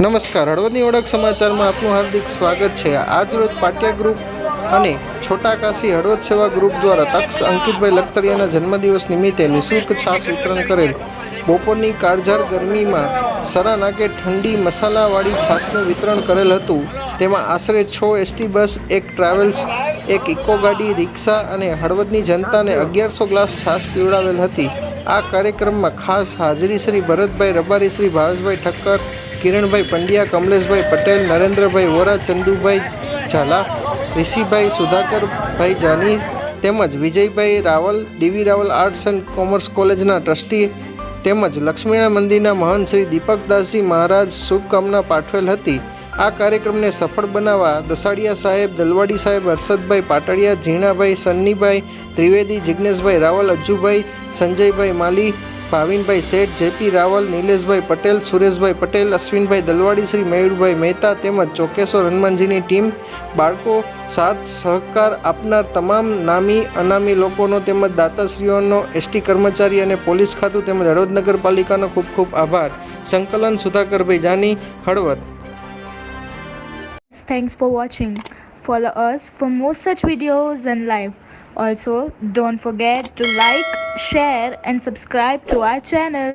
નમસ્કાર, હળવદની ઓળખ સમાચારમાં આપનું હાર્દિક સ્વાગત છે. આજરોજ પાટિયા ગ્રુપ અને છોટા કાશી હળવદ સેવા ગ્રુપ દ્વારા તક્ષ અંકિતભાઈ લખતરિયાના જન્મદિવસ નિમિત્તે નિઃશુલ્ક છાશ વિતરણ કરેલ બપોરની કાળઝાર ગરમીમાં સરા નાકે ઠંડી મસાલાવાળી છાશનું વિતરણ કરેલ હતું. તેમાં આશરે છ એસટી બસ, એક ટ્રાવેલ્સ, એક ઇકો ગાડી, રિક્ષા અને હળવદની જનતાને અગિયારસો ગ્લાસ છાશ પીવડાવેલ હતી. આ કાર્યક્રમમાં ખાસ હાજરી શ્રી ભરતભાઈ રબારી, શ્રી ભાવેશભાઈ ઠક્કર કિરણભાઈ પંડ્યા, કમલેશભાઈ પટેલ, નરેન્દ્રભાઈ વોરા, ચંદુભાઈ ઝાલા, ઋષિભાઈ સુધાકરભાઈ જાની તેમજ Vijaybhai Raval, DV Raval arts and commerce કોલેજના ટ્રસ્ટી તેમજ લક્ષ્મીના મંદિરના મહંત શ્રી દીપકદાસજી મહારાજ શુભકામના પાઠવેલ હતી. આ કાર્યક્રમને સફળ બનાવવા દસાડિયા સાહેબ, દલવાડી સાહેબ, હર્ષદભાઈ પાટડિયા, ઝીણાભાઈ, સન્નીભાઈ ત્રિવેદી જિજ્ઞેશભાઈ રાવલ અજ્જુભાઈ સંજયભાઈ માલી ભાવિનભાઈ શેઠ જેપી રાવલ નિલેશભાઈ પટેલ સુરેશભાઈ પટેલ અશ્વિનભાઈ દલવાડી શ્રી મયુરભાઈ મહેતા તેમજ ચોકેશ્વર હનુમાનજીની ટીમ બાળકો સાથ સહકાર આપનાર તમામ નામી અનામી લોકોનો તેમજ દાતાશ્રીઓનો એસટી કર્મચારી અને પોલીસ ખાતું તેમજ હળવદ નગરપાલિકાનો ખૂબ ખૂબ આભાર સંકલન Sudhakarbhai Jani Halvad Thanks for watching. Follow us for more such videos and live. Also, don't forget to like, share, and subscribe to our channel.